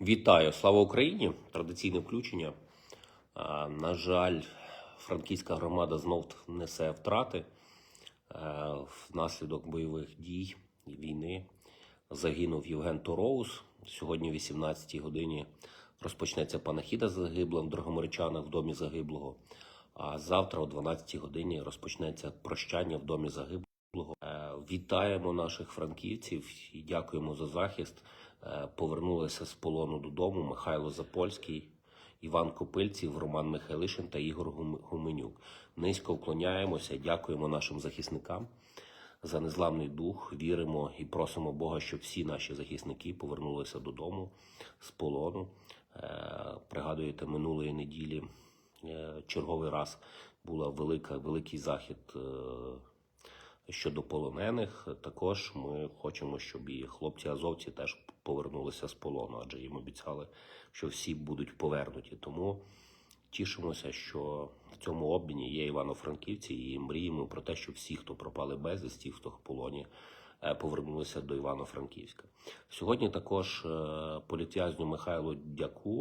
Вітаю, слава Україні! Традиційне включення. На жаль, франківська громада знов несе втрати Е, внаслідок бойових дій і війни. Загинув Євген Тороус. Сьогодні, о 18-й годині, розпочнеться панахіда загиблим в в домі загиблого. А завтра, о 12-й годині, розпочнеться прощання в домі загиблого. Е, Вітаємо наших франківців і дякуємо за захист. Е, Повернулися з полону додому Михайло Запольський, Іван Копильців, Роман Михайлишин та Ігор Гуменюк. Низько вклоняємося, дякуємо нашим захисникам за незламний дух. Віримо і просимо Бога, щоб всі наші захисники повернулися додому з полону. Е, Пригадуєте, минулої неділі е, черговий раз була велика, великий захід щодо полонених. Також ми хочемо, щоб і хлопці азовці теж повернулися з полону, адже їм обіцяли, що всі будуть повернуті. Тому тішимося, що в цьому обміні є івано-франківці, і мріємо про те, що всі, хто пропали безвісті, хто в полоні, е, повернулися до Івано-Франківська. Сьогодні також е, політв'язню Михайлу Дяку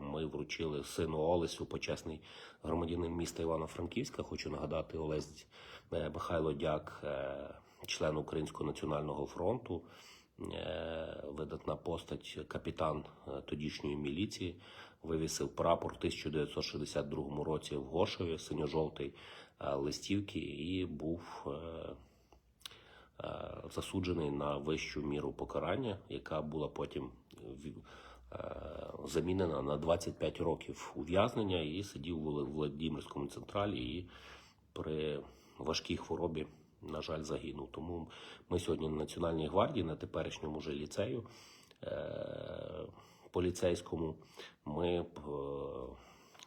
е, ми вручили сину Олесю, почесний громадянин міста Івано-Франківська. Хочу нагадати, Олесь Михайло Дяк, член Українського національного фронту, видатна постать, капітан е, тодішньої міліції, вивісив прапор в 1962 році в Гошеві, синьо-жовтий е, листівки, і був е, е, засуджений на вищу міру покарання, яка була потім е, замінена на 25 років ув'язнення і сидів у Владимирському централі і при важкій хворобі, на жаль, загинув. Тому ми сьогодні на Національній гвардії, на теперішньому вже ліцею е, поліцейському, ми е,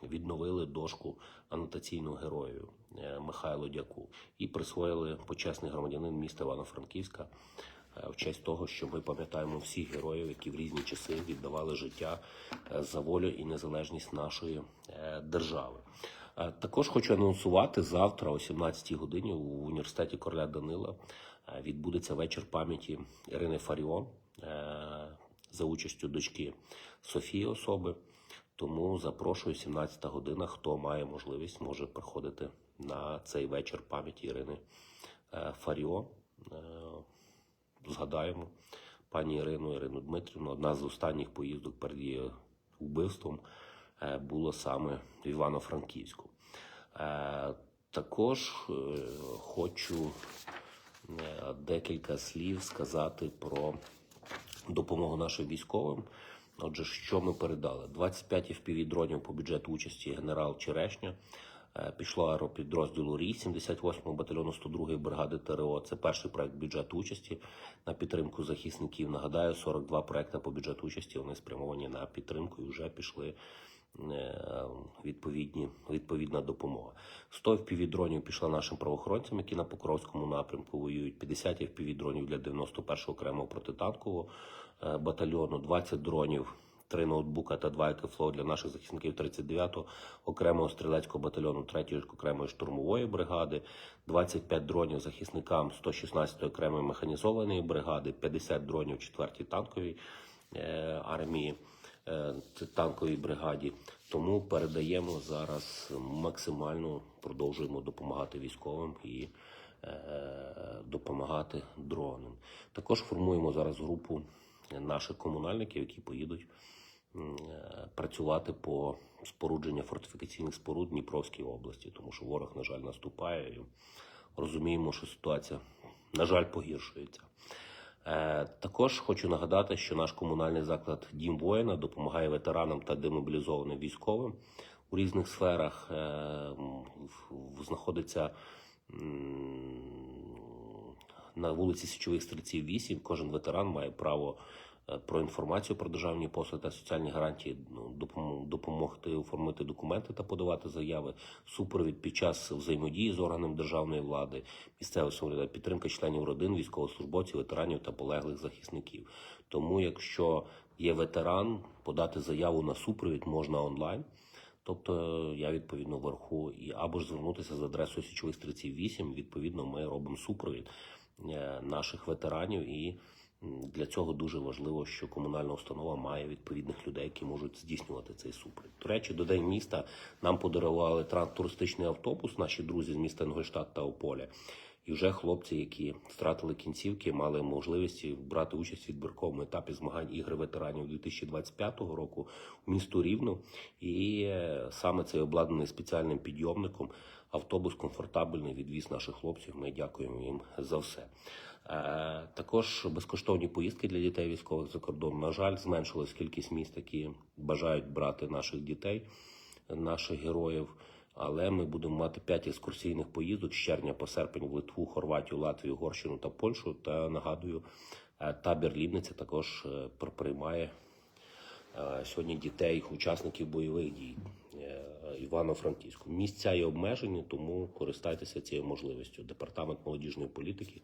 відновили дошку анотаційну герою е, Михайлу Дяку і присвоїли почесний громадянин міста Івано-Франківська в честь того, що ми пам'ятаємо всіх героїв, які в різні часи віддавали життя за волю і незалежність нашої держави. Також хочу анонсувати завтра, о 17-й годині, у університеті Короля Данила е, відбудеться вечір пам'яті Ірини Фаріон е, за участю дочки Софії особи. Тому запрошую 17 година. Хто має можливість, може приходити на цей вечір пам'яті Ірини е, Фаріон. Е, Згадаємо пані Ірину Ірину Дмитрівну. Одна з останніх поїздок перед її вбивством було саме в Івано-Франківську. Е, Також е, хочу е, декілька слів сказати про допомогу нашим військовим. Отже, що ми передали? 25 FPV-дронів по бюджету участі генерал Черешня. Е, Пішло аеропідрозділу РІ 78-го батальйону 102-ї бригади ТРО. Це перший проект бюджету участі на підтримку захисників. Нагадаю, 42 проекти по бюджету участі вони спрямовані на підтримку і вже пішли е, відповідні, відповідна допомога. 100 FPV-дронів пішла нашим правоохоронцям, які на Покровському напрямку воюють. 50 FPV-дронів для 91-го окремого протитанкового е, батальйону, 20 дронів. Три ноутбука та два екефлоу для наших захисників 39-го окремого стрілецького батальйону 3-ї окремої штурмової бригади, 25 дронів захисникам 116-ї окремої механізованої бригади, 50 дронів 4-й танковій е, армії е, танковій бригаді. Тому передаємо зараз максимально продовжуємо допомагати військовим і е, допомагати дронам. Також формуємо зараз групу наших комунальників, які поїдуть е, працювати по спорудженню фортифікаційних споруд Дніпровській області, тому що ворог, на жаль, наступає. Розуміємо, що ситуація, на жаль, погіршується. Е, Також хочу нагадати, що наш комунальний заклад Дім воїна допомагає ветеранам та демобілізованим військовим у різних сферах. Е, Знаходиться на вулиці Січових Стрільців 8. Кожен ветеран має право про інформацію про державні послуги та соціальні гарантії ну, допомогти оформити документи та подавати заяви, супровід під час взаємодії з органами державної влади, місцевого самоврядування, підтримка членів родин, військовослужбовців, ветеранів та полеглих захисників. Тому, якщо є ветеран, подати заяву на супровід можна онлайн. Тобто я відповідно вверху і або ж звернутися за адресою Січових стрільців 8, Відповідно, ми робимо супровід е, наших ветеранів і Для цього дуже важливо, що комунальна установа має відповідних людей, які можуть здійснювати цей супровід. До речі, до День міста нам подарували туристичний автобус, наші друзі з міста Інгольштадт та Ополя. І вже хлопці, які втратили кінцівки, мали можливість брати участь в відбірковому етапі змагань ігри ветеранів 2025 року у місту Рівно. І е, саме цей обладнаний спеціальним підйомником автобус комфортабельний відвіз наших хлопців. Ми дякуємо їм за все. Е, Також безкоштовні поїздки для дітей військових за кордон. На жаль, зменшилась кількість міст, які бажають брати наших дітей, наших героїв. Але ми будемо мати 5 екскурсійних поїздок з червня по серпень в Литву, Хорватію, Латвію, Угорщину та Польщу. Та нагадую, е, табір Лібниця також е, приймає сьогодні дітей, учасників бойових дій е, Івано-Франківську. Місця є обмежені, тому користайтеся цією можливістю. Департамент молодіжної політики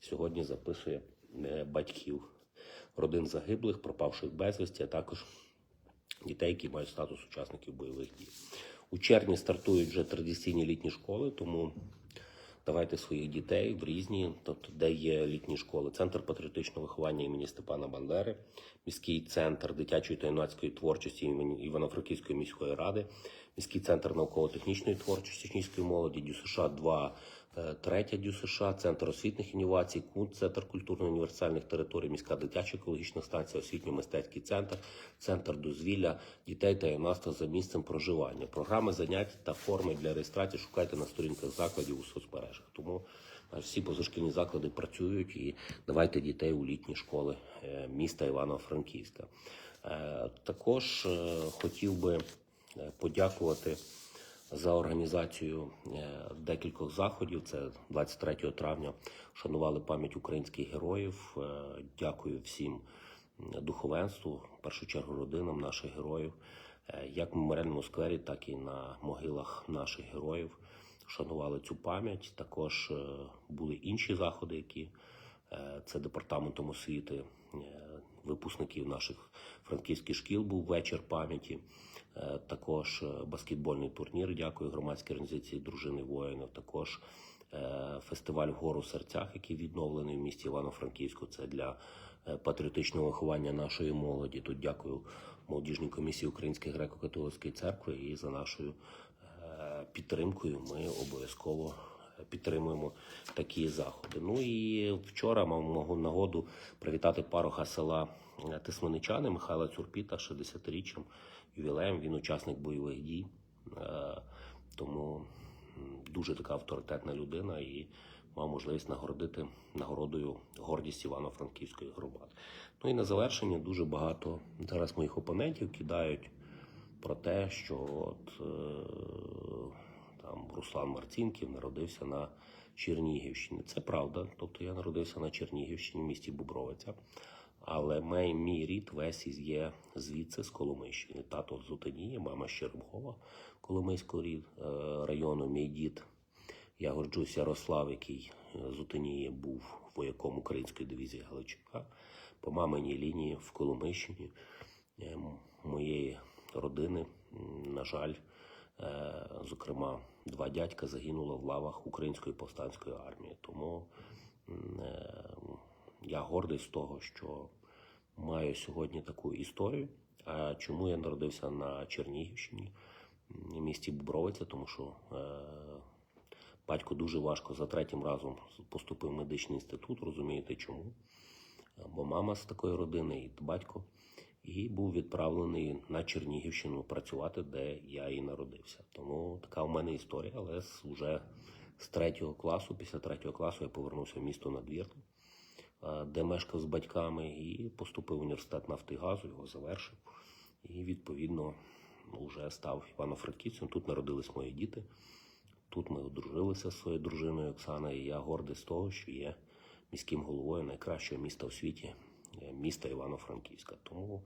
сьогодні записує е, батьків родин загиблих, пропавших безвісті, а також дітей, які мають статус учасників бойових дій. У червні стартують вже традиційні літні школи, тому давайте своїх дітей в різні, тобто де є літні школи. Центр патріотичного виховання імені Степана Бандери, міський центр дитячої та юнацької творчості імені Івано-Франківської міської ради, міський центр науково-технічної творчості учнівської молоді, ДЮСШ 2, е, третя ДЮСШ, центр освітних інновацій, КУН, центр культурно-універсальних територій, міська дитяча екологічна станція, освітньо-мистецький центр, центр дозвілля дітей та юнацтва за місцем проживання. Програми занять та форми для реєстрації шукайте на сторінках закладів у соцмережах. Тому е, всі позашкільні заклади працюють і давайте дітей у літні школи е, міста Івано-Франківська. Також хотів би подякувати за організацію е, декількох заходів. Це 23 травня шанували пам'ять українських героїв. Е, Дякую всім духовенству, в першу чергу родинам наших героїв, Е, як в меморіальному сквері, так і на могилах наших героїв. Шанували цю пам'ять. Також е, були інші заходи, які е, це департаментом освіти е, випускників наших франківських шкіл був вечір пам'яті. Е, Також е, баскетбольний турнір. Дякую громадській організації дружини воїнів. Також е, фестиваль вгору в серцях, який відновлений в місті Івано-Франківську. Це для патріотичного виховання нашої молоді. Тут дякую молодіжній комісії Української греко-католицької церкви і за нашою підтримкою ми обов'язково підтримуємо такі заходи. Ну і вчора мав мого нагоду привітати пароха села е, Тисменичани Михайла Цурпіта 60-річчям ювілеєм. Він учасник бойових дій, Е, тому дуже така авторитетна людина і мав можливість нагородити нагородою гордість Івано-Франківської громади. Ну і на завершення дуже багато зараз моїх опонентів кидають про те, що от е, там Руслан Марцінків народився на Чернігівщині. Це правда. Тобто я народився на Чернігівщині, в місті Бубровиця. Але мій, мій рід весь із є звідси з Коломийщини. Тато з Утинії, мама з Черемхова, Коломийського е, району. Мій дід я горджусь Ярослав, який е, з Утинії був вояком української дивізії Галичика. По маминій лінії в Коломийщині е, моєї родини, на жаль, зокрема, два дядька загинуло в лавах Української повстанської армії. Тому е, я гордий з того, що маю сьогодні таку історію. А чому я народився на Чернігівщині, місті Бубровиця? Тому що е, батько дуже важко за третім разом поступив в медичний інститут, розумієте чому? Бо мама з такої родини і батько, і був відправлений на Чернігівщину працювати, де я і народився. Тому така в мене історія, але вже з третього класу, після третього класу я повернувся в місто Надвірна, е, де мешкав з батьками, і поступив в університет нафти і газу, його завершив. І відповідно вже став Івано-Франківцем. Тут народились мої діти. Тут ми одружилися з своєю дружиною Оксаною. І я гордий з того, що є міським головою найкращого міста в світі, міста Івано-Франківська. Тому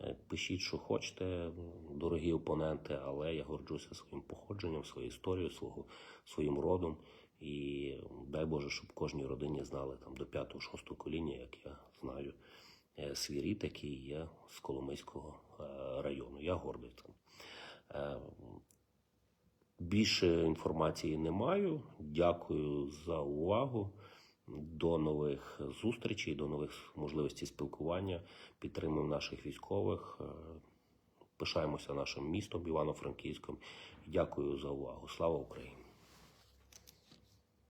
е, пишіть, що хочете, дорогі опоненти, але я горджуся своїм походженням, своєю історією, свого, своїм родом. І дай Боже, щоб кожній родині знали там до 5-6 коління, як я знаю, е, свій рід, який є з Коломийського е, району. Я гордий цим. Е, Більше інформації не маю. Дякую за увагу. До нових зустрічей, до нових можливостей спілкування. Підтримуємо наших військових. Е, Пишаємося нашим містом Івано-Франківським. Дякую за увагу. Слава Україні!